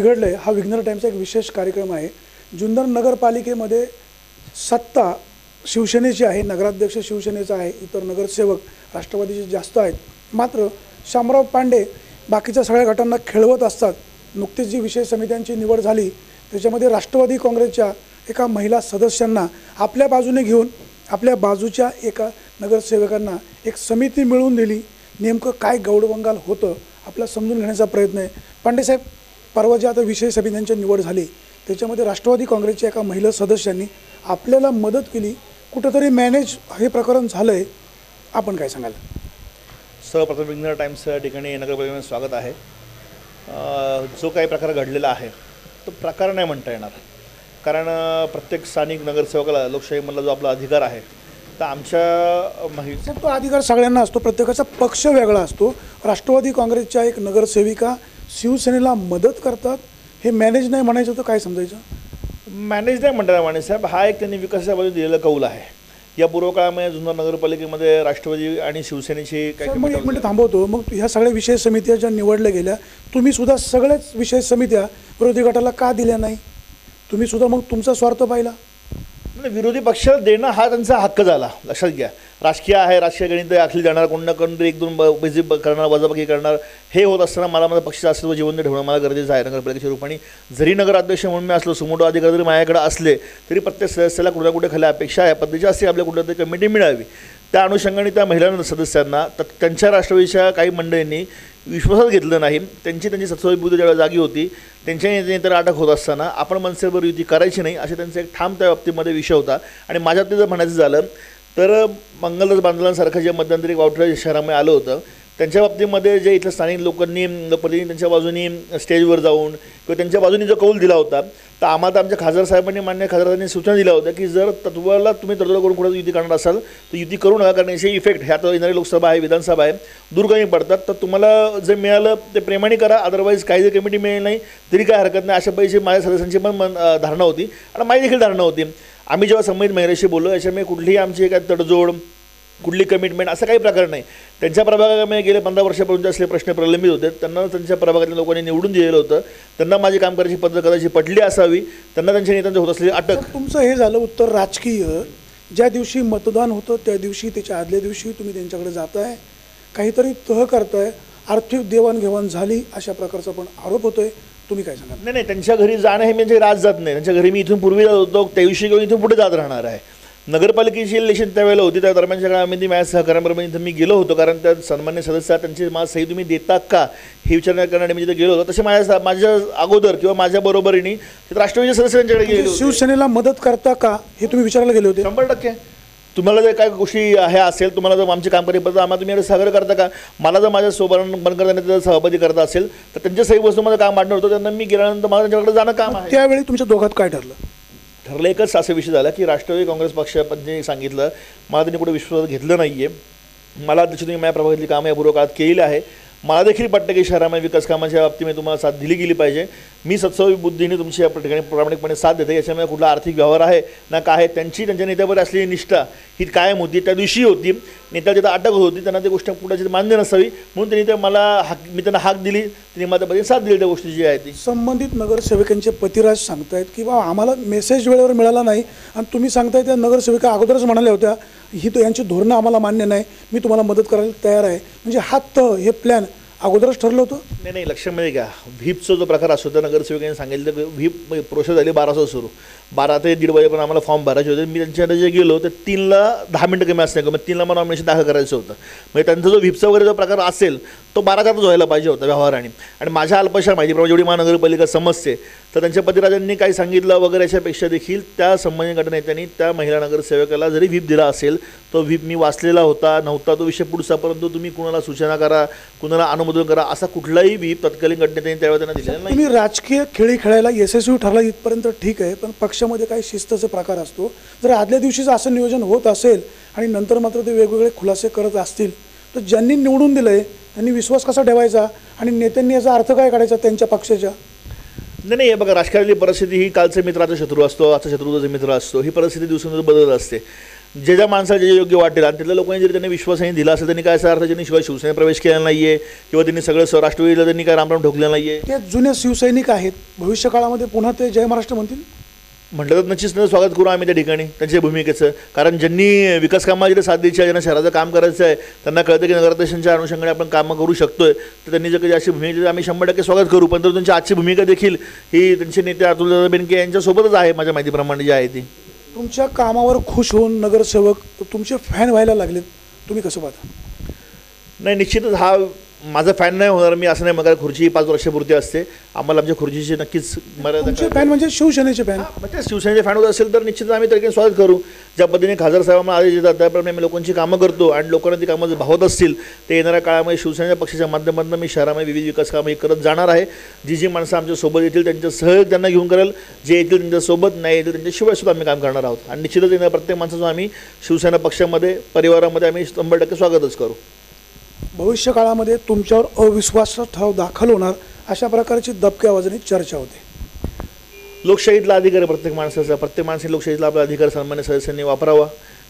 बिघडलं बिघडलंय हा विघ्नर टाईमचा एक विशेष कार्यक्रम आहे. जुन्नर नगरपालिकेमध्ये सत्ता शिवसेनेची आहे नगराध्यक्ष शिवसेनेचा आहे इतर नगरसेवक राष्ट्रवादीचे जास्त आहेत. मात्र शामराव पांडे बाकीच्या सगळ्या गटांना खेळवत असतात. नुकतीच जी विशेष समित्यांची निवड झाली त्याच्यामध्ये राष्ट्रवादी काँग्रेसच्या एका महिला सदस्यांना आपल्या बाजूने घेऊन आपल्या बाजूच्या एका नगरसेवकांना एक समिती मिळवून दिली. नेमकं काय गौडबंगाल होतं आपला समजून घेण्याचा प्रयत्न आहे. पांडेसाहेब परवा जे आता विशेष समित्यांची निवड झाली त्याच्यामध्ये राष्ट्रवादी काँग्रेसच्या एका महिला सदस्यांनी आपल्याला मदत केली. कुठंतरी मॅनेज हे प्रकरण झालं आहे आपण काय सांगाल? सर्वप्रथम विघ्नर टाइम्स या ठिकाणी नगरपालिकेमध्ये स्वागत आहे. जो काही प्रकार घडलेला आहे तो प्रकार नाही म्हणता येणार. कारण प्रत्येक स्थानिक नगरसेवकाला लोकशाहीमधला जो आपला अधिकार आहे तर आमच्या महि साहेब, तो अधिकार सगळ्यांना असतो. प्रत्येकाचा पक्ष वेगळा असतो. राष्ट्रवादी काँग्रेसच्या एक नगरसेविका शिवसेनेला मदत करतात हे मॅनेज नाही म्हणायचं तर काय समजायचं? मॅनेज नाही म्हणता येणार साहेब. हा एक त्यांनी विकासाच्या बाजूने दिलेला कौल आहे. या पूर्व काळामध्ये जुन्नर नगरपालिकेमध्ये राष्ट्रवादी आणि शिवसेनेची काही मग एक मिनिट थांबवतो. मग ह्या सगळ्या विशेष समित्या ज्या निवडल्या गेल्या तुम्ही सुद्धा सगळ्याच विशेष समित्या विरोधी गटाला का दिल्या नाही? तुम्ही सुद्धा मग तुमचा स्वार्थ पाहिला. विरोधी पक्षाला देणं हा त्यांचा हक्क झाला. लक्षात घ्या. राजकीय आहे राजकीय गणित आखली जाणार कोण ना कोण तरी एक दोन ब- करणार वजाबाकी करणार हे होत असताना मला माझा पक्षाचं अस्तित्व जिवंत ठेवणं मला गरजेचं आहे नगरपालिकेच्या रूपाने. जरी नगराध्यक्ष म्हणून मी असलो सुमोटो अधिकारी जरी माझ्याकडे असले तरी प्रत्येक सदस्याला कुठे कुठे खाली अपेक्षा आहे. पद्धतीची असते आपल्या कुठल्या तरी कमिटी मिळावी. त्या अनुषंगाने त्या महिला सदस्यांना तर त्यांच्या राष्ट्रवादीच्या काही मंडळींनी विश्वासात घेतलं नाही. त्यांची त्यांची सत्तावी ज्यावेळी जागी होती त्यांच्या नेते तर अटक होत असताना आपण मनसेवर युती करायची नाही असे त्यांचा एक ठाम त्या बाबतीमध्ये विषय होता. आणि माझ्या बाबतीत जर म्हणायचं झालं तर मंगलदास बांधलांसारखं जे मध्यंतरी वावठळ शहरामध्ये आलं होतं त्यांच्या बाबतीमध्ये जे इथल्या स्थानिक लोकांनी लोकप्रतिनिधी त्यांच्या बाजूनी स्टेजवर जाऊन किंवा त्यांच्या बाजूनी जो कौल दिला होता तर आम्हाला तर आमच्या खासदार साहेबांनी मान्य खासदारांनी सूचना दिल्या होत्या की जर तत्वाला तुम्ही तडजोड करून कुठं युती करणार असाल तर युती करू नका कारण याचे इफेक्ट ह्या तर येणारी लोकसभा आहे विधानसभा आहे दूरगामी पडतात. तर तुम्हाला जे मिळालं ते प्रेमाने करा अदरवाईज काही जर कमिटी मिळेल नाही तरी काय हरकत नाही अशा पैसे माझ्या सदस्यांची पण मन धारणा होती. आणि माझी देखील धारणा होती. आम्ही जेव्हा संबंधित महिलेशी बोललो याच्यामुळे कुठलीही आमची काय तडजोड कुठली कमिटमेंट असं काही प्रकार नाही. त्यांच्या प्रभागामध्ये गेले पंधरा वर्षापर्यंत असले प्रश्न प्रलंबित होते. त्यांना त्यांच्या प्रभागातल्या लोकांनी निवडून दिलेलं होतं. त्यांना माझी काम करायची पद्धत कदाचित पटली असावी. त्यांना त्यांच्या नेत्यांचं होत असलेली अटक. तुमचं हे झालं उत्तर राजकीय. ज्या दिवशी मतदान होतं त्या दिवशी त्याच्या आदल्या दिवशी तुम्ही त्यांच्याकडे जाताय. काहीतरी तह करताय. आर्थिक देवाणघेवाण झाली अशा प्रकारचा पण आरोप होतोय. तुम्ही काय सांगाल? नाही नाही त्यांच्या घरी जाणं हे म्हणजे राज जात नाही. त्यांच्या घरी मी इथून पूर्वी जात होतो त्या दिवशी किंवा इथून पुढे जात राहणार आहे. नगरपालिकेची इलेक्शन त्यावेळेला होती त्या दरम्यानच्या काळामध्ये माझ्या सहकार्याबरोबर इथं मी गेलो होतो कारण त्या सन्मान्य सदस्य त्यांची माझी सही तुम्ही देता का हे विचार करण्यासाठी मी तिथे गेलो होतो तसे माझ्या माझ्या अगोदर किंवा माझ्या बरोबरीने तिथे राष्ट्रवादीचे सदस्य त्यांच्याकडे गेले शिवसेनेला मदत करता का हे तुम्ही विचारायला गेले होते? शंभर टक्के. तुम्हाला जर काय गोष्टी हे असेल तुम्हाला जर आमची कामगिरी पद्धत आम्हाला तुम्ही सहकार्य करता का? मला जर माझ्या सोबत बंद करताना जर सहभागी करता असेल तर त्यांच्या सही वस्तू माझं काम वाटणार होतं त्यांना मी गेल्यानंतर मला त्यांच्याकडे जाणं काम आहे. त्यावेळी तुमच्या दोघात काय ठरलं? ठरलं एकच असा विषय झाला की राष्ट्रवादी काँग्रेस पक्षाने सांगितलं मला त्यांनी कुठे विश्वासात घेतलं नाही आहे मला अध्यक्ष तुम्ही माझ्या प्रभागातली कामं या पूर्व काळात केलेली आहे. मला देखील वाटतं की शहरामध्ये विकास कामाच्या बाबतीमध्ये तुम्हाला साथ दिली गेली पाहिजे. मी सत्सवी बुद्धीने तुमची या ठिकाणी प्रामाणिकपणे साथ देते. याच्यामुळे कुठला आर्थिक व्यवहार आहे ना काय आहे त्यांची त्यांच्या नेत्यावर असलेली निष्ठा ही कायम होती. त्या दिवशी होती. नेत्याला तिथं अटक होत होती त्यांना ती गोष्ट कुणाची मान्य नसावी. म्हणून त्यांनी ते मला हाक मी त्यांना हाक दिली. त्यांनी माझ्या पद्धतीने साथ दिली त्या गोष्टी जी आहे ती. संबंधित नगरसेवकांचे पतिराज सांगतायत की बा आम्हाला मेसेज वेळेवर मिळाला नाही. आणि तुम्ही सांगताय त्या नगरसेविका अगोदरच म्हणाल्या होत्या ही तो यांची धोरणं आम्हाला मान्य नाही. मी तुम्हाला मदत करायला तयार आहे. म्हणजे हा त हे प्लॅन अगोदरच ठरलं होतं. नाही नाही लक्षामध्ये घ्या. व्हीपचा जो प्रकार असतो त्या नगरसेवकांनी सांगितलं की व्हीप म्हणजे प्रोसेस झाली बाराचा सुरू. बारा ते दीड वाजेपर्यंत आम्हाला फॉर्म भरायचे होते. मी त्यांच्याकडे जे गेलो तर तीनला दहा मिनटं कमी असणार मग तीनला मला नॉमिनेशन दाखल करायचं होतं. म्हणजे त्यांचा जो व्हीपचा वगैरे जो प्रकार असेल तो बाराच्या आतच व्हायला पाहिजे होता व्यवहाराने. आणि माझ्या अल्पशा माहितीप्रमाणे जेवढी महानगरपालिका समजते तर त्यांच्या पतिराजांनी काय सांगितलं वगैरे याच्यापेक्षा देखील त्या संबंधित गटनेत्यांनी त्या महिला नगरसेवकाला जरी व्हीप दिला असेल तो व्हीप मी वाचलेला होता नव्हता तो विषय पुढचा परंतु तुम्ही कुणाला सूचना करा कुणाला अनुमोदन करा असा कुठलाही व्हीप तत्कालीन गटनेत्यांनी त्यावेळेला त्यांना दिलेला नाही तुम्ही राजकीय खेळी खेळायला यशस्वी ठरला इथपर्यंत ठीक आहे पण पक्षामध्ये काही शिस्तचा प्रकार असतो. जर आदल्या दिवशीच असं नियोजन होत असेल आणि नंतर मात्र ते वेगवेगळे खुलासे करत असतील तर ज्यांनी निवडून दिलं आहे त्यांनी विश्वास कसा ठेवायचा? आणि नेत्यांनी याचा अर्थ काय काढायचा त्यांच्या पक्षाच्या? नाही नाही हे बघा राजकारणातली परिस्थिती ही कालचा मित्राचा शत्रू असतो आजचा शत्रूचा मित्र असतो. ही परिस्थिती दिवसेंदिवस बदलत असते. जे ज्या माणसाला जे योग्य वाटेल आणि तिथल्या लोकांनी जरी त्यांनी विश्वासाने दिला असेल त्यांनी काय असा अर्थ ज्यांनी शिवाय शिवसेनेत प्रवेश केला नाही आहे किंवा त्यांनी सगळं स- राष्ट्रवादीला त्यांनी काय रामराम ठोकलेलं नाही आहे ते जुने शिवसैनिक आहेत. भविष्य काळामध्ये पुन्हा ते जय महाराष्ट्र म्हणतील? म्हटलं तर नक्कीच स्वागत करू आम्ही त्या ठिकाणी त्यांच्या भूमिकेचं कारण ज्यांनी विकास कामाला जिथे साथ द्यायची आहे ज्यांना शहराचं काम करायचं आहे त्यांना कळतं की नगराध्यक्षांच्या अनुषंगाने आपण कामं करू शकतोय. तर त्यांनी जर कधी अशी भूमिका आम्ही शंभर टक्के स्वागत करू. पण तर त्यांची आजची भूमिका देखील ही त्यांचे नेते अतुलदादा बेनके यांच्यासोबतच आहे माझ्या माहितीप्रमाणे जी आहे ती. तुमच्या कामावर खुश होऊन नगरसेवक तुमचे फॅन व्हायला लागलेत तुम्ही कसं पाहता? नाही निश्चितच हा माझा फॅन नाही होणार मी असं नाही मग खुर्ची ही पाच वर्षापुरती असते. आम्हाला आमच्या खुर्चीची नक्कीच मर्यादा. फॅन म्हणजे शिवसेनेचे फॅन म्हणजे शिवसेनेचे फॅन होत असेल तर निश्चित आम्ही तरीके स्वागत करू. ज्या पद्धतीने खासदार साहेब आम्हाला आदेश देतात त्याप्रमाणे आम्ही लोकांची कामं करतो आणि लोकांना ती कामं भावत असतील तर येणाऱ्या काळामध्ये शिवसेनेच्या पक्षाच्या माध्यमातून मी शहरामध्ये विविध विकास कामं करत जाणार आहे. जी जी माणसं आमच्यासोबत येतील त्यांच्या सहयोग त्यांना घेऊन करेल. जे येतील त्यांच्यासोबत नाही येतील त्यांच्याशिवाय सुद्धा आम्ही काम करणार आहोत. आणि निश्चितच येणाऱ्या प्रत्येक माणसाचं आम्ही शिवसेना पक्षामध्ये परिवारामध्ये आम्ही शंभर टक्के स्वागतच करू. भविष्यकाळामध्ये तुमच्यावर अविश्वास ठराव दाखल होणार अशा प्रकारची दबक्या आवाजाने चर्चा होते. लोकशाहीतला अधिकार आहे प्रत्येक माणसाचा. प्रत्येक माणसाने लोकशाहीतला आपला अधिकार सन्मान्य सदस्यांनी वापरावा.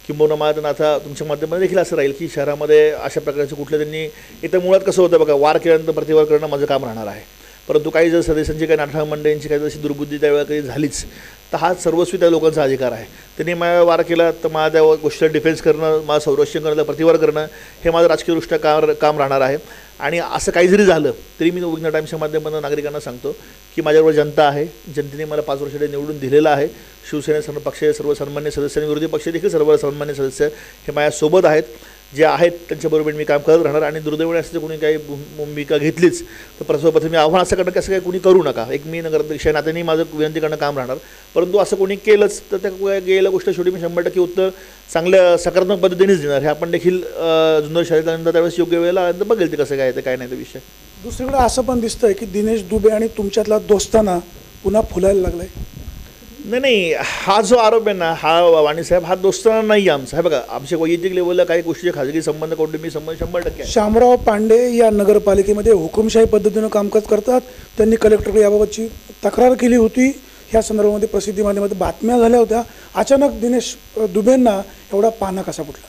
किंबहुना मला त्यांना आता तुमच्या माध्यमात देखील असं राहील की शहरामध्ये अशा प्रकारचं कुठलं त्यांनी इथं मुळात कसं होतं बघा वार केल्यानंतर प्रतिवार करणं माझं काम राहणार आहे. परंतु काही जर सदस्यांची काही नाटक मंडळींची काही जशी दुर्बुद्धी त्यावेळेला काही झालीच तर हा सर्वस्वी त्या लोकांचा अधिकार आहे. त्यांनी माझ्या वार केला तर माझ्या त्या गोष्टीला डिफेन्स करणं माझं संरक्षण करणं प्रतिवार करणं हे माझं राजकीयदृष्ट्या काम काम राहणार आहे. आणि असं काही जरी झालं तरी मी विघ्न टाईम्सच्या माध्यमातून नागरिकांना सांगतो की माझ्याबरोबर जनता आहे जनतेने मला पाच वर्षासाठी निवडून दिलेलं आहे. शिवसेना सर्व पक्ष सर्व सन्मान्य सदस्य आणि विरोधी पक्ष देखील सर्वसामान्य सदस्य हे माझ्यासोबत आहेत. जे आहेत त्यांच्याबरोबर मी काम करत राहणार आणि दुर्दैवाने असं कोणी काही भूमिका घेतलीच तर सर्वप्रथम मी आव्हान असं करणं की असं काही कोणी करू नका. एक मी नगराध्यक्ष आहे नात्याने माझं विनंती करणं काम राहणार. परंतु असं कोणी केलंच तर त्या गेल्या गोष्ट शेवटी मी शंभर टक्के उत्तर चांगल्या सकारात्मक पद्धतीनेच देणार. हे आपण देखील अं, जुन्नर शाळेत त्यावेळेस योग्य वेळेला आल्यानंतर बघेल ते कसं काय ते काय नाही ते विषय. दुसरीकडे असं पण दिसतंय की दिनेश दुबे आणि तुमच्यातला दोस्ताना पुन्हा फुलायला लागलाय. नाही नाही हा जो आरोप आहे ना हा वाणी साहेब हा दोस्ताना नाही आमचा. हे बघा आमच्या वैयक्तिक लेवलला काही गोष्टी खाजगी संबंध कौटुंबिक संबंध शंभर टक्के आहे. शामराव पांडे या नगरपालिकेमध्ये हुकुमशाही पद्धतीनं कामकाज करतात. त्यांनी कलेक्टरकडे याबाबतची तक्रार केली होती. ह्या संदर्भामध्ये प्रसिद्धी माध्यमामध्ये बातम्या झाल्या होत्या. अचानक दिनेश अ, दुबेंना एवढा पाना कसा फुटला?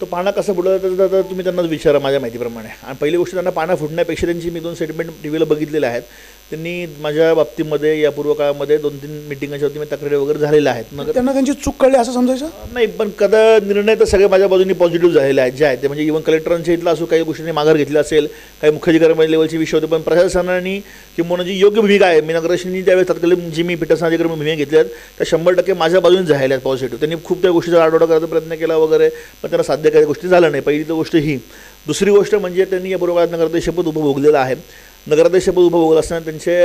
तो पाना कसं बुडला तर तर- तर तुम्ही त्यांनाच विचारा माझ्या माहितीप्रमाणे. आणि पहिली गोष्ट त्यांना पाना फुटण्यापेक्षा त्यांची मी दोन स्टेटमेंट टी व्हीला बघितलेले आहेत. त्यांनी माझ्या बाबतीमध्ये या पूर्व काळामध्ये दोन तीन मिटिंगाच्या वरती मी तक्रारी वगैरे झालेल्या आहेत. मग त्यांना त्यांची चूक कळली असं समजायचं? नाही पण कदा निर्णय तर सगळे माझ्या बाजूनी पॉझिटिव्ह झालेले आहेत जे आहेत ते. म्हणजे इव्हन कलेक्टरांच्या इथला असो काही गोष्टींनी माघार घेतली असेल काही मुख्याधिकारी लेवलचे विषय होते पण प्रशासनाने किंवा जी योग्य भूमिका आहे. मी नगराध्यक्षांनी त्यावेळेस तत्कालीन जी मी पीठासन भूमिका घेतल्या आहेत त्या शंभर टक्के माझ्या बाजूने झालेल्या आहेत पॉझिटिव्ह त्यांनी खूप त्या गोष्टीचा आठवडा करायचा प्रयत्न केला वगैरे पण त्यांना साध्य काही गोष्टी झाल्या नाही. पहिली तर गोष्ट ही. दुसरी गोष्ट म्हणजे त्यांनी या बरोबर नगराध्यक्षपद उपभोगलेलं आहे. नगराध्यक्षपद उपभोगलं असताना त्यांचे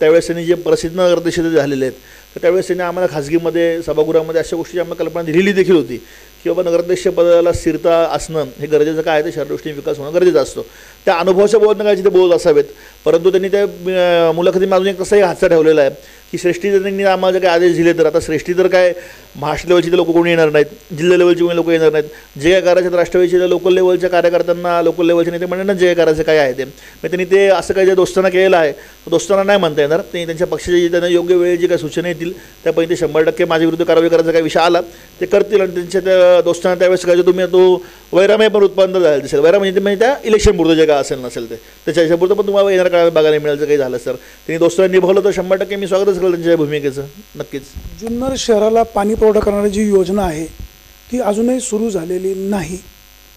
त्यावेळेस त्यांनी जे प्रसिद्ध नगराध्यक्ष जे झालेले आहेत तर त्यावेळेस त्यांनी आम्हाला खाजगीमध्ये सभागृहामध्ये अशा गोष्टीची आम्हाला कल्पना दिलेली देखील होती की बाबा नगराध्यक्षपदाला स्थिरता असणं हे गरजेचं काय आहे? ते शहरदृष्टीने विकास होणं गरजेचं असतो. त्या अनुभवाच्या बोलत काय ते बोलत असावेत. परंतु त्यांनी त्या मुलाखती मुलाखतीमध्ये अजून एक तसाही हातचा ठेवलेला आहे की श्रेष्ठी जर त्यांनी आम्हाला जर काही आदेश दिले तर आता श्रेष्ठी तर काय महाराष्ट्र लेवलची ते लोक कोणी येणार नाहीत जिल्हा लेवलची कोणी लोक येणार नाहीत. जे काय करायचे तर राष्ट्रवादीचे लोकल लेवलच्या कार्यकर्त्यांना लोकल लेवलचे नेते म्हणणार जे काय करायचं काय आहे ते. मग त्यांनी ते असं काही जे दोस्तांना केलेलं आहे तर दोस्तांना नाही म्हणता येणार. ते त्यांच्या पक्षाचे जे त्यांना योग्य वेळी जे काही सूचना येतील त्यापैकी ते शंभर टक्के माझ्या विरुद्ध कारवाई करायचा काही विषय आला ते करतील आणि त्यांच्या त्या दोस्तांना त्यावेळेस काय जे तुम्ही तो वैरामय पण उत्पन्न झालं दिसेल. वैरा म्हणजे म्हणजे त्या इलेक्शन पुरतं जे काय असेल नसेल ते. त्याच्या पण तुम्हाला येणार काळात बघायला मिळेल जर काही झालं सर त्यांनी दोस्तांनी निभावलं तर शंभर टक्के मी स्वागतच करेल त्यांच्या भूमिकेचं नक्कीच. जुन्नर शहराला पाणी पुरवठा करणारी जी योजना आहे ती अजूनही सुरू झालेली नाही.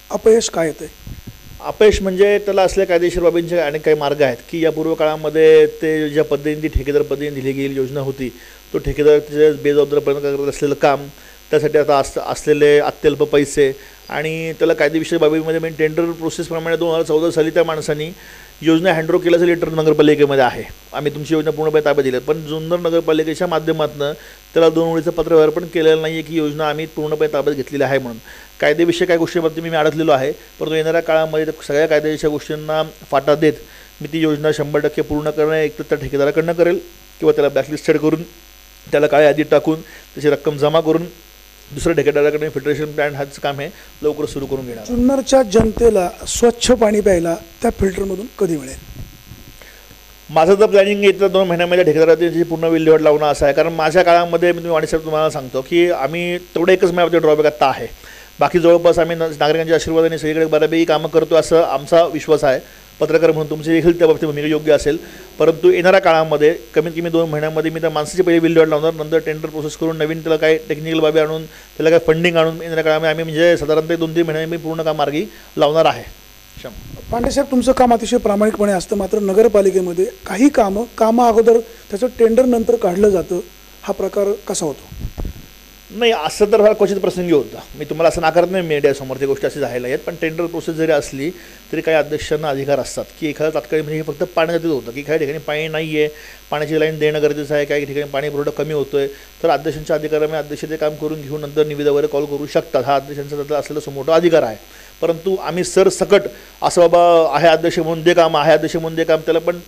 अपयश काय येतं अपयश म्हणजे त्याला असल्या कायदेशीर बाबींचे अनेक काही मार्ग आहेत की या पूर्व काळामध्ये ते ज्या पद्धतीने ती ठेकेदार पद्धतीने दिली गेलेली योजना होती तो ठेकेदार त्याच्या बेजबाबदारपणे करत असलेलं काम त्यासाठी आता अस असलेले अत्यल्प पैसे आणि त्याला कायदेविषयक बाबीमध्ये म्हणजे टेंडर प्रोसेसप्रमाणे दोन हजार चौदा साली त्या माणसांनी योजना हँडओव्हर केल्याचं लेटर नगरपालिकेमध्ये आहे. आम्ही तुमची योजना पूर्णपणे ताब्यात दिली पण जुन्नर नगरपालिकेच्या माध्यमातून त्याला दोन ओळीचं पत्रव्यवहार पण केलेलं नाही आहे की योजना आम्ही पूर्णपणे ताब्यात घेतलेली आहे म्हणून. कायदेविषयक काय गोष्टीबाबतीत मी अडकलेलो आहे. परंतु येणाऱ्या काळामध्ये सगळ्या कायदेशीर गोष्टींना फाटा देत मी ती योजना शंभर टक्के पूर्ण करणं एक तर त्या ठेकेदाराकडनं करेल किंवा त्याला ब्लॅकलिस्टेड करून त्याला काळ्या यादीत टाकून त्याची रक्कम जमा करून दुसऱ्या ठेकेदाराकडे फिल्ट्रेशन प्लॅन हाच काम आहे लवकर सुरू करून घेणार. जुन्नरच्या जनतेला स्वच्छ पाणी प्यायला त्या फिल्टरमधून कधी मिळेल? माझं तर प्लॅनिंग येत्या दोन महिन्यामध्ये ठेकेदाराची पूर्ण विल्हेवाट लावणं असं आहे. कारण माझ्या काळामध्ये मी तुम्ही वाणीसाहेब तुम्हाला सांगतो की आम्ही तेवढं एकच महिन्यामध्ये ड्रॉबॅक आत्ता आहे. बाकी जवळपास आम्ही नागरिकांच्या आशीर्वादाने सगळीकडे बऱ्यापैकी कामं करतो असं आमचा विश्वास आहे. पत्रकार म्हणून तुमची देखील त्या बाबतीत भूमिका योग्य असेल. परंतु येणाऱ्या काळामध्ये कमीत कमी दोन महिन्यामध्ये मी त्या माणसाची पहिली विल्हेवाट लावणार नंतर टेंडर प्रोसेस करून नवीन त्याला काय टेक्निकल बाबी आणून त्याला काय फंडिंग आणून येणाऱ्या काळामध्ये आम्ही म्हणजे साधारणतः दोन तीन महिन्याने मी पूर्ण काम मार्गी लावणार आहे. पांडेसाहेब तुमचं काम अतिशय प्रामाणिकपणे असतं मात्र नगरपालिकेमध्ये काही कामं कामं अगोदर त्याचं टेंडर नंतर काढलं जातं हा प्रकार कसा होतो? नाही असं तर फार क्वचित प्रसंगी होतं. मी तुम्हाला असं नाकारत नाही मीडियासमोर ते गोष्टी अशी झालेल्या आहेत पण टेंडर प्रोसेस जरी असली तरी काही अध्यक्षांना अधिकार असतात की एखादं तात्काळ म्हणजे हे फक्त पाण्यासाठीच होतं की काही ठिकाणी पाणी नाही आहे पाण्याची लाईन देणं गरजेचं आहे काही ठिकाणी पाणी पुरवठा कमी होतो आहे तर अध्यक्षांच्या अधिकारामुळे अध्यक्ष ते काम करून घेऊन नंतर निविदा वगैरे कॉल करू शकतात. हा अध्यक्षांचा त्यातला असलेला सो मोठा अधिकार आहे. परंतु आम्ही सरसकट असं बाबा आहे अध्यक्ष म्हणून दे काम आहे अध्यक्ष म्हणून दे काम त्याला पण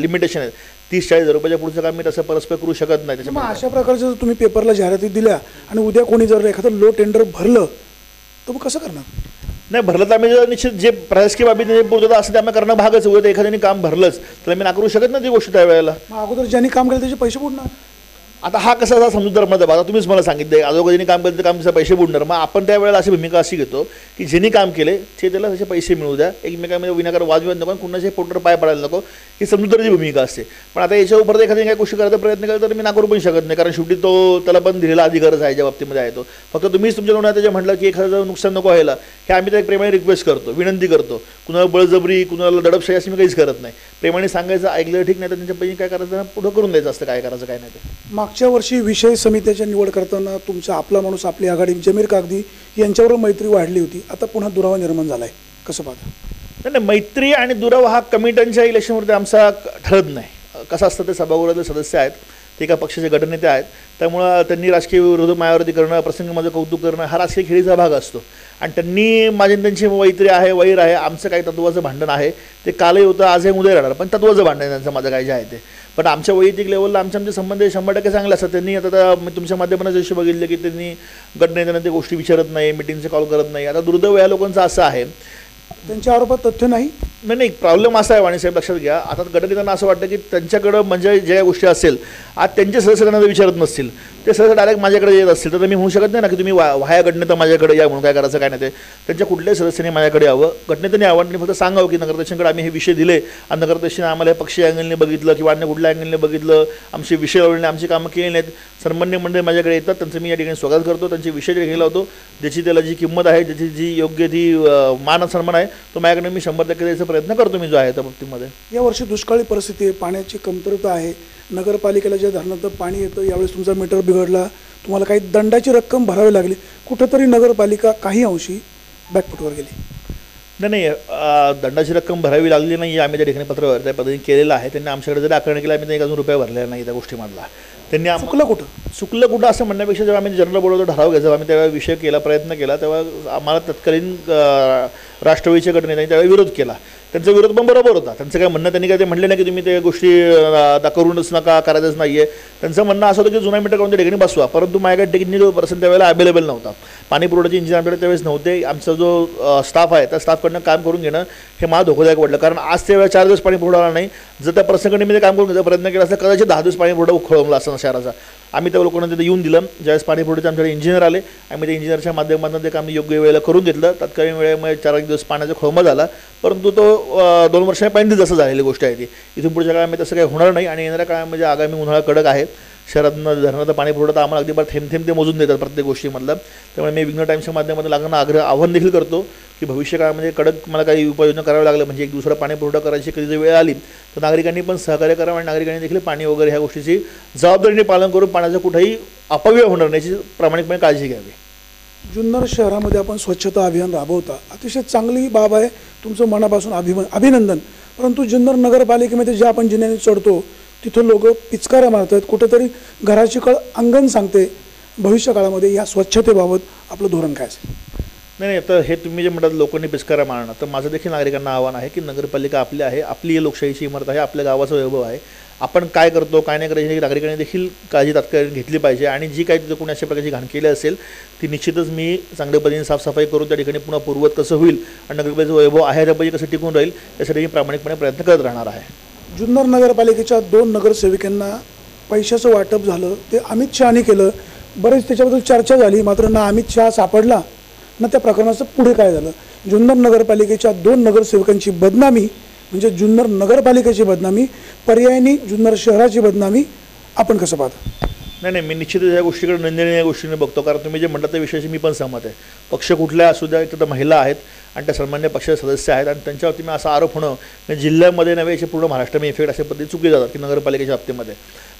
लिमिटेशन आहे. तीस चाळीस हजार रुपयाच्या पुढचं काम मी तसं परस्पर करू शकत नाही त्याच्यामुळे अशा प्रकारचं जर तुम्ही पेपरला जाहिराती दिल्या आणि उद्या कोणी जर एखादं लो टेंडर भरलं तर मग कसं करणार? नाही भरलं तर आम्ही जर निश्चित जे प्रशासकीय बाबी जे पूर्तता असं ते आम्ही करणं भागच. उद्या एखाद्याने काम भरलंच तर मी नाकारू शकत नाही ती गोष्ट त्यावेळेला. मग अगोदर ज्यांनी काम केलं त्याचे पैसे बुडणार. आता हा कसा असा समजून धर्माचा भाग आता तुम्हीच मला सांगितलं आहे ज्यांनी काम केलं ते काम पैसे बुडणार. मग आपण त्यावेळेला अशी भूमिका अशी घेतो की ज्यांनी काम केले ते त्याला तसे पैसे मिळू द्या. एकमेकांमध्ये विनाकार वादविवाद नको कुणाशी कुणाचे पोटर पाय पडायला नको. ही समजूतदाराची भूमिका असते. पण आता याच्या उपरत एखादी काही गोष्टी करायचा प्रयत्न केला तर मी नाकारू पण शकत नाही. कारण शेवटी तो त्याला पण दिलेला अधिकारच आहे ज्या बाबतीमध्ये आहे तो. फक्त तुम्हीच तुमच्या तोंडात त्याच्या म्हटलं की एखादं नुकसान नको व्हायला हे आम्ही त्या प्रेमाने रिक्वेस्ट करतो विनंती करतो. कुणाला बळजबरी कुणाला दडपशाही असं मी काहीच करत नाही. प्रेमाने सांगायचं ऐकलं ठीक नाही तर त्यांच्यापैकी काय करायचं पुढं करून द्यायचं असतं काय करायचं काय नाही ते मागच्या वर्षी विषय समित्याच्या निवड करताना तुमचा आपला माणूस आपली आघाडी जमीर कागदी यांच्यावर मैत्री वाढली होती. आता पुन्हा दुरावा निर्माण झालाय. कसं पाहता? नाही नाही मैत्री आणि दुरावा हा कमिटनच्या इलेक्शनवरती आमचा ठरत नाही. कसं असतं ते सभागृहातले सदस्य आहेत. ते एका पक्षाचे गटनेते आहेत. त्यामुळं त्यांनी राजकीय विरोध मायावरती करणं प्रसंग माझं कौतुक करणं हा राजकीय खेळीचा भाग असतो. आणि त्यांनी माझी त्यांची वैत्री आहे वैर आहे आमचं काही तत्वाचं भांडण आहे. ते कालही होतं आजही उद्या राहणार पण तत्वाचं भांडण आहे त्यांचं माझं काय जे आहे ते. पण आमच्या वैयक्तिक लेवलला आमचे आमचे संबंध हे शंभर टक्के चांगले असतात. त्यांनी आता मी तुमच्या माध्यमातून जसे बघितलं की त्यांनी गटनेत्यांना ते गोष्टी विचारत नाही मिटिंगचे कॉल करत नाही. आता दुर्दैव या लोकांचं असं आहे त्यांच्या आरोपात तथ्य नाही. नाही नाही प्रॉब्लेम असा आहे वाणीसाहेब लक्षात घ्या. आता गटनेत्यांना असं वाटतं की त्यांच्याकडं म्हणजे ज्या गोष्टी असेल आज त्यांचे सदस्य त्यांना जर विचारत नसतील. ते सदस्य डायरेक्ट माझ्याकडे येत असतील तर मी म्हणू शकत नाही ना की तुम्ही वा वाया गटनेता माझ्याकडे या म्हणून काय करायचं काय नाही ते. त्यांच्या कुठल्याही सदस्याने माझ्याकडे यावं. गटनेत्याने यावं आणि फक्त सांगावं की नगराध्यक्षांकडे आम्ही हे विषय दिले. आणि नगराध्यक्षाने आम्हाला हे पक्षी अँगलने बघितलं किंवा अन्य कुठल्या अँगलने बघितलं आमचे विषय लावले आमची कामं केली नाहीत. सन्मान्य मंडळी माझ्याकडे येतात त्यांचं मी या ठिकाणी स्वागत करतो. त्यांचे विषय जे घेला होतो ज्याची त्याला जी किंमत आहे ज्याची जी योग्य ती मान सन्मान आहे तो माझ्याकडे मी शंभर टक्के द्यायचा प्रयत्न करतो मी जो आहे त्या बाबतीमध्ये. या वर्षी दुष्काळी परिस्थिती आहे पाण्याची कमतरता आहे. नगरपालिकेला ज्या धरणातलं पाणी येतं यावेळेस तुमचा मीटर बिघडला. तुम्हाला काही दंडाची रक्कम भरावी लागली. कुठंतरी नगरपालिका काही अंशी बॅकफुटवर गेली. नाही नाही दंडाची रक्कम भरावी लागली नाही आम्ही त्या ठिकाणी पत्र त्या पद्धतीने केलेलं आहे. त्यांनी आमच्याकडे जरी आकारणी केलं आम्ही एक अजून रुपये भरलेला नाही त्या गोष्टीमधला. त्यांनी आम चुकलं कुठं? चुकलं कुठं असं म्हणण्यापेक्षा जेव्हा आम्ही जनरल बोर्डाचा ठराव घ्यायचा आम्ही त्यावेळेला विषय केला प्रयत्न केला तेव्हा आम्हाला तत्कालीन अं, राष्ट्रवादीच्या गटनेत्यांनी त्यावेळी विरोध केला. त्यांचा विरोध पण बरोबर होता. त्यांचं काय म्हणणं त्यांनी काय ते म्हणले नाही की तुम्ही ते गोष्टी अं, आता करूनच नका करायचंच नाही आहे त्यांचं म्हणणं असं होतं की जुना मीटर करून त्या ठिकाणी बसवा परंतु माझ्याकडे टेक्निकल पर्सन त्यावेळेला अवेलेबल नव्हता. पाणी पुरवठ्याचे इंजिनियर आमच्याकडे त्यावेळेस नव्हते. आमचा जो स्टाफ आहे त्या स्टाफकडनं काम करून घेणं हे मला धोकादायक वाटलं. कारण आज त्यावेळेला चार दिवस पाणी पुरवठा आला नाही. जर त्या प्रसंगाने काम करून घ्यायचा प्रयत्न केला असता कदाचित दहा दिवस पाणी पुरवठा उखळवला असता शहराचा. आम्ही त्या लोकांना तिथे येऊन दिलं. ज्यावेळेस पाणी आमच्याकडे इंजिनियर आले आम्ही त्या इंजिनियरच्या माध्यमातून ते काम योग्य वेळेला करून घेतलं. तत्कालीन वेळेमध्ये चार एक दिवस पाण्याचा खोमा झाला. परंतु तो दोन वर्षांनी पाणी जसं झालेली गोष्ट आहे ती. इथून पुढच्या काळामध्ये तसं काही होणार नाही आणि येणाऱ्या काळामध्ये म्हणजे आगामी उन्हाळा कडक आहे. शहरातनं धरणाचं पाणी पुरवठा आम्हाला अगदी बरं थेंब थेंब ते मोजून देतात प्रत्येक गोष्टीमधलं त्यामुळे मी विघ्न टाईम्सच्या माध्यमातून लागणं आग्रह आव्हान देखील करतो की भविष्य काळामध्ये कडक मला काही उपाययोजना कराव्या लागल्या. म्हणजे एक दुसरा पाणी पुरवठा करायची कधी जर वेळ आली तर नागरिकांनी पण सहकार्य करावं आणि नागरिकांनी देखील पाणी वगैरे ह्या गोष्टीची जबाबदारीने पालन करून पाण्याचा कुठेही अपव्यय होणार नाही याची प्रामाणिकपणे काळजी घ्यावी. जुन्नर शहरामध्ये आपण स्वच्छता अभियान राबवता. अतिशय चांगली बाब आहे. तुमचं मनापासून अभिम अभिनंदन. परंतु जुन्नर नगरपालिकेमध्ये ज्या आपण जिन्ह्याने चढतो तिथं लोक पिचकाऱ्या मारतात कुठेतरी घराची कळ अंगण सांगते भविष्य काळामध्ये या स्वच्छतेबाबत आपलं धोरण काय असेल. नाही नाही आता हे तुम्ही जे म्हणतात लोकांनी पिचकारा मारणं तर माझं देखील नागरिकांना आव्हान आहे की नगरपालिका आपली आहे आपली लोकशाहीची इमारत आहे आपल्या गावाचा वैभव आहे. आपण काय करतो काय नाही करायची नागरिकांनी देखील काळजी तात्काळ घेतली पाहिजे. आणि जी काही तिथं कोणी अशा प्रकारची घाण केली असेल ती निश्चितच मी चांगल्या पद्धतीने साफसफाई करून त्या ठिकाणी पुन्हा पूर्वत कसं होईल आणि नगरपालिकेचं वैभव आहे त्या पाहिजे कसं टिकून राहील यासाठी मी प्रामाणिकपणे प्रयत्न करत राहणार आहे. जुन्नर नगरपालिकेच्या दोन नगरसेविकांना पैशाचं वाटप झालं. ते अमित शहानी केलं. बरेच त्याच्याबद्दल चर्चा झाली. मात्र ना अमित शहा सापडला ना त्या प्रकरणाचं पुढे काय झालं. जुन्नर नगरपालिकेच्या दोन नगरसेवकांची बदनामी म्हणजे जुन्नर नगरपालिकेची बदनामी पर्यायाने जुन्नर शहराची बदनामी आपण कसं पाहतो? नाही नाही मी निश्चितच या गोष्टीकडे नंदिनी या गोष्टीने बघतो. कारण तुम्ही जे म्हणता त्या विषयाशी मी पण सहमत आहे. पक्ष कुठल्या असू द्या तिथं महिला आहेत आणि त्या सन्मान्य पक्षाचे सदस्य आहेत आणि त्यांच्यावरती मी असा आरोप होणं म्हणजे जिल्ह्यामध्ये नव्हे याचे पूर्ण महाराष्ट्रामध्ये इफेक्ट अशा पद्धती चुकी जातात की नगरपालिकेच्या बाबतीमध्ये.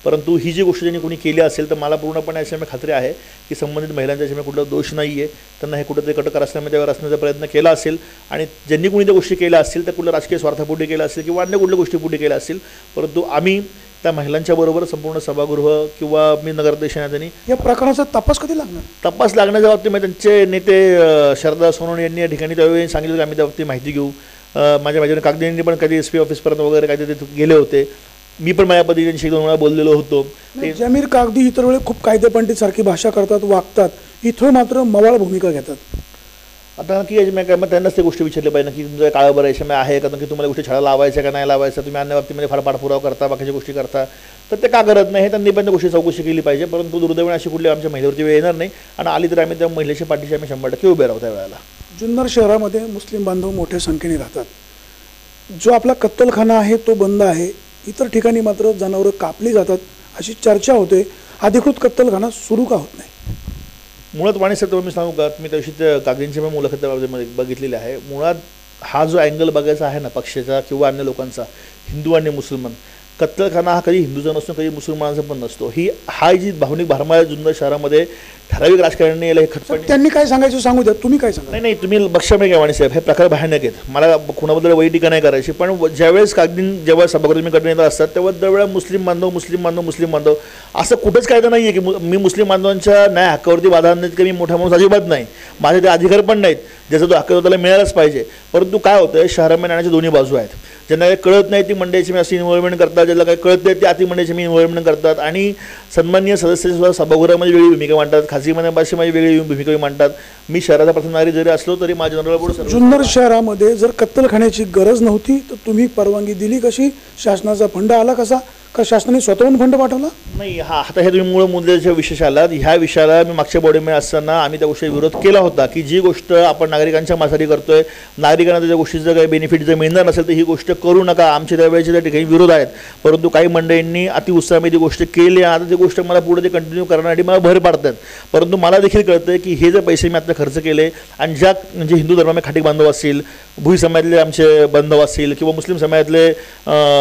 परंतु ही जी गोष्ट ज्यांनी कोणी केली असेल तर मला पूर्णपणे याच्यामुळे खात्री आहे की संबंधित महिलांच्या याच्यामुळे कुठला दोष नाही आहे त्यांना हे कुठंतरी कटकर असल्यामुळे त्यावर असण्याचा प्रयत्न केला असेल. आणि ज्यांनी कोणी त्या गोष्टी केल्या असतील तर कुठल्या राजकीय स्वार्थापोटी केल्या असेल किंवा अन्य कुठल्या गोष्टीपोटी केल्या असतील परंतु आम्ही त्या महिलांच्या बरोबर संपूर्ण सभागृह किंवा मी नगराध्यक्ष त्यांनी या प्रकरणाचा तपास कधी लागणार? तपास लागण्याच्या बाबतीमध्ये त्यांचे नेते शरदा सोनवणे यांनी या ठिकाणी त्यावेळी सांगितलं की आम्ही त्या बाबतीत माहिती घेऊ. माझ्या माझ्या कागदी यांनी पण कधी एस पी ऑफिसपर्यंत वगैरे काहीतरी तिथे गेले होते. मी पण माझ्या पद्धतीने दोन वेळा बोललेलो होतो. जमीर कागदी इतर वेळी खूप कायदेपंडित सारखी भाषा करतात वागतात. इथं मात्र मवाळ भूमिका घेतात. आता की याची काय मग त्यांनाच ते गोष्टी विचारली पाहिजे. की तुमचं काळं बरं याच्यामध्ये आहे का? की तुम्हाला गोष्टी छळा लावायच्या का नाही लावायचं तुम्ही अन्य बाबतीमध्ये फार पाठपुरावा करता बाकीच्या गोष्टी करता. तर ते का करत नाही हे त्यांनी पण त्या गोष्टी चौकशी केली पाहिजे. परंतु दुर्दैवाने अशी कुठली आमच्या महिलेवरती वेळ येणार नाही. आणि आली तर आम्ही त्या महिलेच्या पाठीशी आम्ही शंभर टक्के उभे राहू त्या वेळेला. जुन्नर शहरामध्ये मुस्लिम बांधव मोठ्या संख्येने राहतात. जो आपला कत्तलखाना आहे तो बंद आहे. इतर ठिकाणी मात्र जनावरं कापली जातात अशी चर्चा होते. अधिकृत कत्तलखाना सुरू का होत नाही? मुळात वाणी सर तुम्ही सांगू का? मी त्या दिवशी त्या कागदींची मी बघितलेली आहे. मुळात हा जो अँगल बघायचा आहे ना पक्षाचा किंवा अन्य लोकांचा हिंदू आणि मुसलमान कत्तलखाना हा कधी हिंदूचा नसतो कधी मुसलमानाचा पण नसतो. ही हा जी भावनिक भारमाळ जुन्नर शहरामध्ये ठराविक राजकारणी याला हे खतपणी त्यांनी काय सांगायचं सांगू द्या. तुम्ही काय सांगा? नाही नाही तुम्ही लक्षामध्ये घ्या वाणी साहेब. हे प्रकार भयानक आहेत. मला कुणाबद्दल वैटिका नाही करायची पण ज्यावेळेस कागदी जेव्हा सभागृह मी कडे येत असतात तेव्हा दरवेळा मुस्लिम बांधव मुस्लिम बांधव मुस्लिम बांधव. असं कुठंच कायदा नाही आहे की मु- मुस्लिम बांधवांच्या न्याय हक्कावरती बाधा आणण्यात की मी मोठा माणूस अजिबात नाही. माझे ते अधिकार पण नाहीत. ज्याचा तो हक्क त्याला मिळालाच पाहिजे. परंतु काय होतं शहरामध्ये नाण्याच्या दोन्ही बाजू आहेत. ज्यांना काही कळत नाही ती मंडळाची मी अशी इन्व्हॉल्वमेंट करतात ज्यांना काही कळत नाही ती अति मी इन्व्हॉल्वमेंट करतात. आणि सन्माननीय सदस्यसुद्धा सभागृहामध्ये वेगळी भूमिका मांडतात. खासगी भाषेमध्ये माझी वेगळी भूमिका मांडतात. मी शहराचा प्रथम जरी असलो तरी माझ्या जनरल बोर्ड जुन्नर शहरामध्ये जर कत्तलखान्याची गरज नव्हती तर तुम्ही परवानगी दिली कशी? शासनाचा फंड आला कसा? का शासनाने स्वतःहून फंड पाठवला? नाही हा आता हे तुम्ही मूळ मुद्द्याच्या विशेष आलात ह्या विषयाला मी मागच्या बॉडीमध्ये असताना आम्ही त्या गोष्टी विरोध केला होता की जी गोष्ट आपण नागरिकांच्या माथारी करतोय नागरिकांना त्याच्या गोष्टीचं काही बेनिफिट जर मिळणार नसेल तर ही गोष्ट करू नका. आमच्या त्यावेळेचे त्या ठिकाणी विरोध आहेत. परंतु काही मंडळींनी अतिउत्साहामध्ये ती गोष्ट केली आहे आता ती गोष्ट मला पुढे ते कंटिन्यू करण्यासाठी मला भर पाडतात. परंतु मला देखील कळतं की हे जे पैसे मी आता खर्च केले आणि ज्या म्हणजे हिंदू धर्मामध्ये खाटीक बांधव असतील भुई समाजातले आमचे बांधव असतील किंवा मुस्लिम समाजातले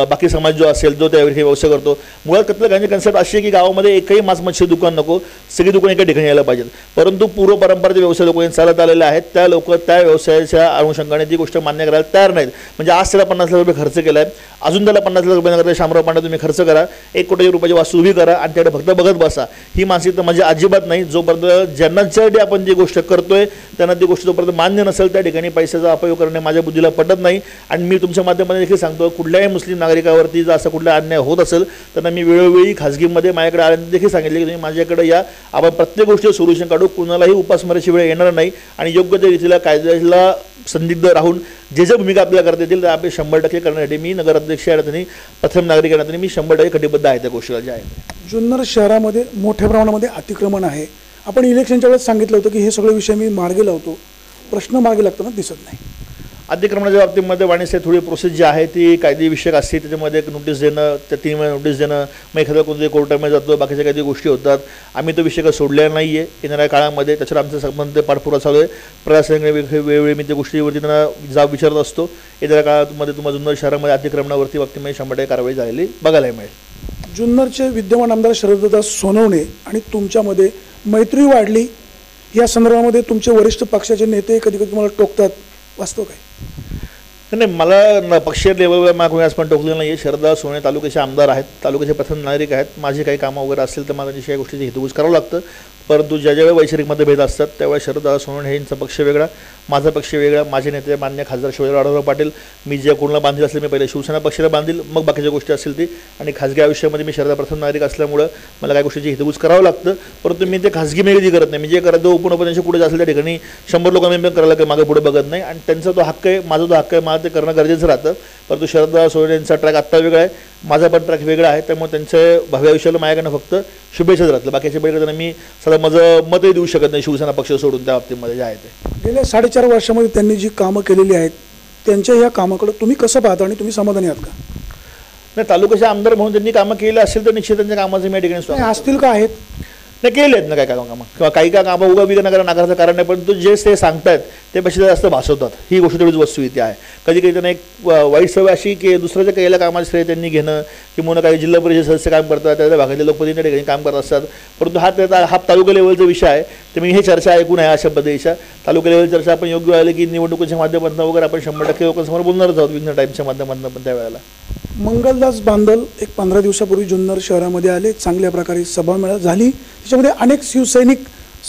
बाकी समाज जो असेल जो त्यावेळी व्यवसाय करतो. मुळात कत्तलखान्याची कन्सेप्ट अशी आहे की गावामध्ये एकही मांस मच्छी दुकान नको सगळी दुकान एका ठिकाणी यायला पाहिजेत. परंतु पूर्व परंपरेचे व्यवसाय लोक चालत आलेले आहेत. त्या लोक त्या व्यवसायाच्या अनुषंगाने ती गोष्ट मान्य करायला तयार नाहीत. म्हणजे आज त्याला पन्नास लाख रुपये खर्च केला आहे अजून त्याला पन्नास लाख रुपयांकरता शामराव पांडे तुम्ही खर्च करा. एक कोटी रुपयाची वास्तू उभी करा आणि त्याकडे फक्त बघत बसा. ही मानसिकता म्हणजे अजिबात नाही. जोपर्यंत ज्यांनाच्यासाठी आपण जी गोष्ट करतोय त्यांना ती गोष्ट जोपर्यंत मान्य नसेल त्या ठिकाणी पैशाचा अपयोग करणे माझ्या बुद्धीला पटत नाही. आणि मी तुमच्या माध्यमातून देखील सांगतो कुठल्याही मुस्लिम नागरिकावरती जर असं कुठला अन्याय होत असेल त्यांना मी वेळोवेळी खाजगीमध्ये माझ्याकडे आल्यानंतर देखील सांगितले की तुम्ही माझ्याकडे या. आपण प्रत्येक गोष्टीचं सोल्युशन काढू. कुणालाही उपासमाराची वेळ येणार नाही आणि योग्य त्या रीतीला कायद्याला संदिग्ध राहून जे जे भूमिका आपल्याला करता येतील तर आपले शंभर टक्के करण्यासाठी मी नगराध्यक्ष आणि प्रथम नागरिक आणि मी शंभर टक्के कटिबद्ध आहे त्या गोष्टीला जे आहे जुन्नर शहरामध्ये मोठ्या प्रमाणामध्ये अतिक्रमण आहे. आपण इलेक्शनच्या वेळेस सांगितलं होतं की हे सगळे विषय मी मार्गी लावतो. प्रश्न मार्गे लागताना दिसत नाही. अतिक्रमणाच्या बाबतीमध्ये वाणीचे थोडी प्रोसेस जी आहे ती कायदेविषयक असते. त्याच्यामध्ये एक नोटीस देणं त्या तीन महिने नोटीस देणं मग एखादा कोणत्या कोर्टामध्ये जातो बाकीच्या काही गोष्टी होतात. आम्ही तो विषय काही सोडलेला नाही आहे येणाऱ्या काळामध्ये त्याच्यावर आमचा संबंध पाठपुरा चालू आहे. प्रशासनाकडे वेळोवेळी मी त्या गोष्टीवरती त्यांना जाब विचारत असतो. येणाऱ्या काळामध्ये तुम्हाला जुन्नर शहरामध्ये अतिक्रमणावरती बाबतीमध्ये शंभर टक्के कारवाई झालेली बघायला मिळेल. जुन्नरचे विद्यमान आमदार शरददास सोनवणे आणि तुमच्यामध्ये मैत्री वाढली. या संदर्भामध्ये तुमचे वरिष्ठ पक्षाचे नेते कधी कधी तुम्हाला टोकतात. वास्तव काय नाही मला न पक्षीय लेवलवर मला कोणी आज पण टोकलेलं नाही आहे शरदा सोने तालुक्याचे आमदार आहेत तालुक्याचे प्रथम नागरिक आहेत. माझी काही कामं वगैरे असतील तर मला त्यांची काही गोष्टीची हितगुज करावं लागतं. परंतु ज्या ज्यावेळी वैचारिक मतभेद असतात त्यावेळेस शरदा सोनवणे यांचा पक्ष वेगळा माझा पक्ष वेगळा माझे नेते मान्य खासदार शिवराव आढळराव पाटील मी जे कोणाला बांधील असेल मी पहिले शिवसेना पक्षाला बांधील मग बाकीच्या गोष्टी असतील ती. आणि खाजगी आयुष्यामध्ये मी शरदा प्रथम नागरिक असल्यामुळं मला काही गोष्टीची हितगुज करावं लागतं. परंतु मी ते खाजगी मेगदी करत नाही. मी जे करत ओपन ओपन त्यांच्या पुढे असेल त्या ठिकाणी शंभर लोकांनी करायला काही मागे पुढे बघत नाही. आणि त्यांचा तो हक्क आहे माझा तो हक्क आहे ते करणं गरजेचं राहतं. परंतु शरद सोरेन यांचा ट्रॅक आत्ता वेगळा आहे. माझा पण ट्रॅक वेगळा आहे. त्यामुळे त्यांच्या भावी आयुष्याला माझ्याकडनं फक्त शुभेच्छाच राहतं बाकीच्या पलीकडे मी सध्या माझं मतही देऊ शकत नाही. शिवसेना पक्ष सोडून त्या बाबतीमध्ये जे आहे ते. गेल्या साडेचार वर्षामध्ये त्यांनी जी कामं केलेली आहेत त्यांच्या या कामाकडे तुम्ही कसं पाहता आणि तुम्ही समाधानी आहात का? नाही तालुक्याचे आमदार म्हणून त्यांनी कामं केली असेल तर निश्चित त्यांच्या कामाचं मी या ठिकाणी असतील का आहेत? नाही केले आहेत ना काय काय कामं. किंवा काही काय कामं उगा बिगा नका नाकाराचं कारण नाही परंतु जे ते सांगतायत ते पेक्षा जास्त भासवतात. ही गोष्ट तेवढीच वस्तू इथे आहे. कधी कधी त्यांना एक वाईट सवय अशी की दुसऱ्याच्या केलेल्या कामाचे श्रेय त्यांनी घेणं किंवा काही जिल्हा परिषद सदस्य काम करतात त्या भागातले लोकप्रतिनिधी त्या ठिकाणी काम करत असतात. परंतु हा त्याचा हा तालुका लेवलचा विषय आहे. तर मी हे चर्चा ऐकून आहे अशा पद्धतीच्या तालुका लेवल चर्चा आपण योग्य आली की निवडणुकीच्या माध्यमातून वगैरे आपण शंभर टक्के लोकांसमोर बोलणारच आहोत विघ्न टाईमच्या माध्यमातून पण त्यावेळेला. मंगलदास बांदल एक पंधरा दिवसापूर्वी जुन्नर शहरामध्ये आले चांगल्या प्रकारे सभामेळा झाली. त्याच्यामध्ये अनेक शिवसैनिक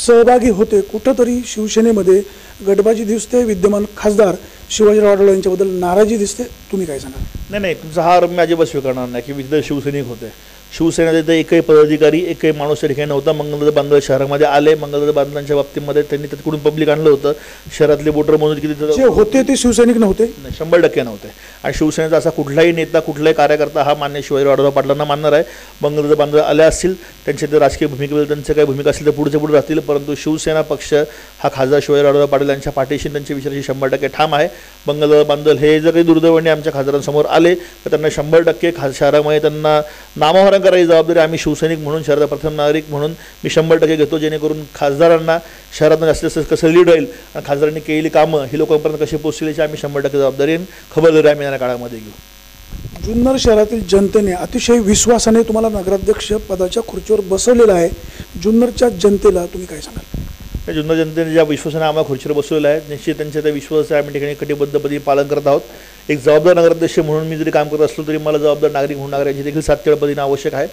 सहभागी होते. कुठंतरी शिवसेनेमध्ये गटबाजी दिसते विद्यमान खासदार शिवाजीराव आढळ यांच्याबद्दल नाराजी दिसते. तुम्ही काय सांगा नाही नाही तुमचा हा आरोप मी अजिबात स्वीकारणार नाही की विविध शिवसैनिक होते. शिवसेनेचे इथे एकही पदाधिकारी एकही माणूस त्या ठिकाणी नव्हता. मंगलदादा बांधव शहरामध्ये आले. मंगलदादा बांधवांच्या बाबतीमध्ये त्यांनी तिकडून पब्लिक आणलं होतं? शहरातले वोटर म्हणून किती जे होते ते शिवसैनिक नव्हते. शंभर टक्के नव्हते. आणि शिवसेनेचा असा कुठलाही नेता कुठलाही कार्यकर्ता हा मान्य शिवाजीराव आढळराव पाटलांना मानणार आहे. मंगलदादा बांधव आले असतील त्यांच्या ते राजकीय भूमिकेबद्दल त्यांचं काही भूमिका असेल तर पुढच्या पुढे राहतील. परंतु शिवसेना पक्ष हा खासदार शिवाजीराव आढळराव पाटील यांच्या पाठीशी त्यांच्या विचाराशी शंभर टक्के ठाम आहे. मंगलदादा बांधल हे जर काही दुर्दैवाने आमच्या खासदारांसमोर आले तर त्यांना शंभर टक्के खा शहरामध्ये त्यांना पूर्ण करायची जबाबदारी आम्ही शिवसैनिक म्हणून शहराचा प्रथम नागरिक म्हणून मी शंभर टक्के घेतो जेणेकरून खासदारांना शहरातून जास्तीत जास्त कसं लीड होईल आणि खासदारांनी केलेली कामं ही लोकांपर्यंत कशी पोहोचली याची आम्ही शंभर टक्के जबाबदारी आणि खबरदारी आम्ही येणाऱ्या काळामध्ये घेऊ. जुन्नर शहरातील जनतेने अतिशय विश्वासाने तुम्हाला नगराध्यक्ष पदाच्या खुर्चीवर बसवलेलं आहे. जुन्नरच्या जनतेला तुम्ही काय सांगाल? त्या जुन्नर जनतेने ज्या विश्वासाने आम्हाला खुर्चीवर बसवलेलं आहे निश्चित त्यांच्या त्या विश्वासाचं आम्ही ठिकाणी कटिबद्धपणे पालन करत आहोत. एक जबाबदार नगराध्यक्ष म्हणून मी जरी काम करत असलो तरी मला जबाबदार नागरिक म्हणून नागरिकांची देखील सातत्य आवश्यक आहे.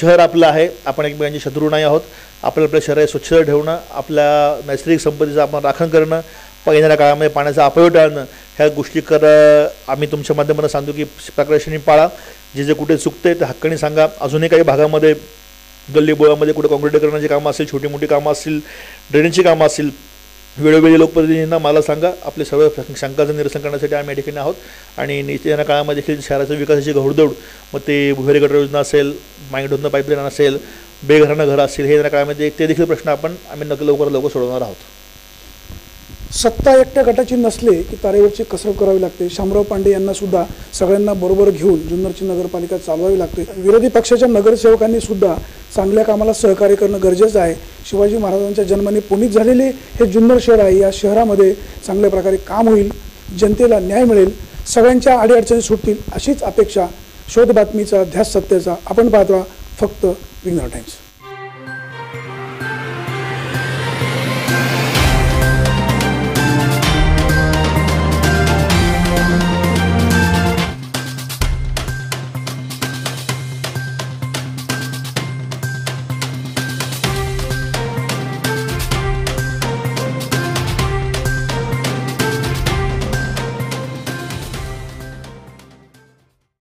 शहर आपलं आहे आपण एकमेकांचे शत्रू नाही आहोत. आपल्याला आपल्या शहराची स्वच्छता ठेवणं आपल्या नैसर्गिक संपत्तीचं आपण राखण करणं येणाऱ्या काळामध्ये पाण्याचा अपयोग टाळणं ह्या गोष्टी कर आम्ही तुमच्या माध्यमातून सांगतो की प्रकर्षाने पाळा. जे जे कुठे चुकते ते हक्काने सांगा. अजूनही काही भागामध्ये गल्ली बोळामध्ये कुठे कॉन्क्रीटीकरणाची कामं असतील छोटी मोठी कामं असतील ड्रेनेजची कामं असतील वेळोवेळी लोकप्रतिनिधींना मला सांगा. आपले सर्व शंकाचं निरसन करण्यासाठी आम्ही या ठिकाणी आहोत. आणि येत्या काळामध्ये देखील शहराच्या विकासाची घोडदौड मग ते भुहेरी गटर योजना असेल माईंडोधनं पाईपलाईन असेल बेघरानं घरं असतील हे येणाऱ्या काळामध्ये ते देखील प्रश्न आपण आम्ही नक्की लवकर लवकर सोडवणार आहोत. सत्ता एकट्या गटाची नसले की तारेवरची कसरत करावी लागते. शामराव पांडे यांना सुद्धा सगळ्यांना बरोबर घेऊन जुन्नरची नगरपालिका चालवावी लागते. विरोधी पक्षाच्या नगरसेवकांनी सुद्धा चांगल्या कामाला सहकार्य करणं गरजेचं आहे. शिवाजी महाराजांच्या जन्माने पुनीत झालेले हे जुन्नर शहर आहे. या शहरामध्ये चांगल्या प्रकारे काम होईल जनतेला न्याय मिळेल सगळ्यांच्या अडीअडचणी सुटतील अशीच अपेक्षा शोध बातमीचा ध्यास सत्याचा आपण पाहता फक्त विघ्नर टाइम्स.